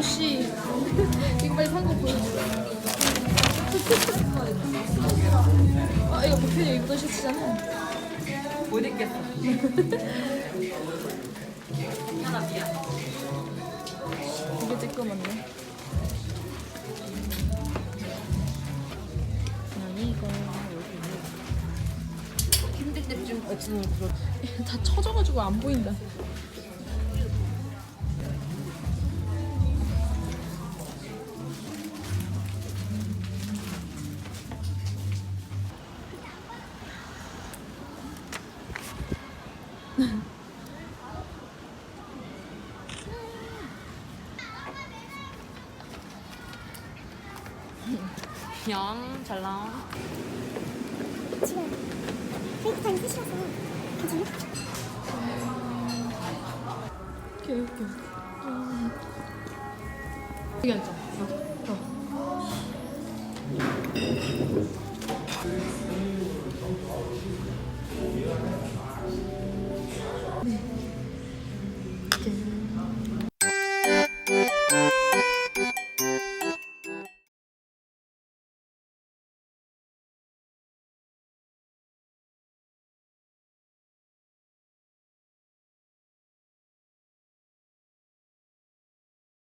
이거 빨리 산거 보여줘. 아 이거 목표님 입던 셔츠잖아. 못 입겠어. 하나 미안. 이게 쬐끄만네. 아니 이거 힘들 없으면 그렇. 다 쳐져가지고 안 보인다. 영, 잘 나와. 지금 케이크 타임 끝이라서 괜찮아? 개웃겨. 여기 앉아. 어. 어.